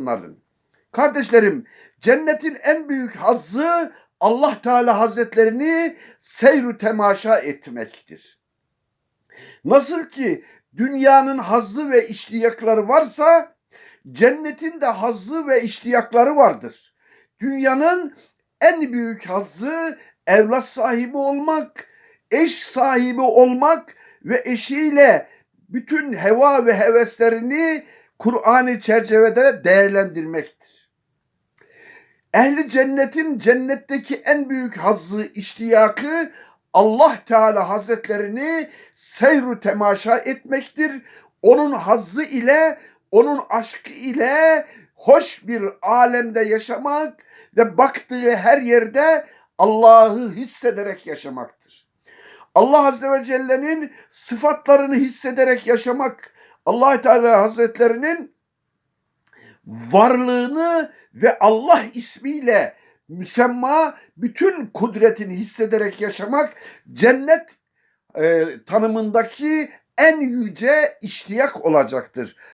onların. Kardeşlerim, cennetin en büyük hazzı Allah Teala Hazretlerini seyru temaşa etmektir. Nasıl ki dünyanın hazzı ve iştiyakları varsa cennetin de hazzı ve iştiyakları vardır. Dünyanın en büyük hazzı evlat sahibi olmak, eş sahibi olmak ve eşiyle bütün heva ve heveslerini Kur'an-ı çerçevede değerlendirmektir. Ehli cennetin cennetteki en büyük hazzı, iştiyakı Allah Teala Hazretlerini seyru temaşa etmektir. Onun hazzı ile, onun aşkı ile hoş bir alemde yaşamak ve baktığı her yerde Allah'ı hissederek yaşamaktır. Allah Azze ve Celle'nin sıfatlarını hissederek yaşamak, Allah Teala Hazretlerinin varlığını ve Allah ismiyle müsemma bütün kudretini hissederek yaşamak cennet e, tanımındaki en yüce iştiyak olacaktır.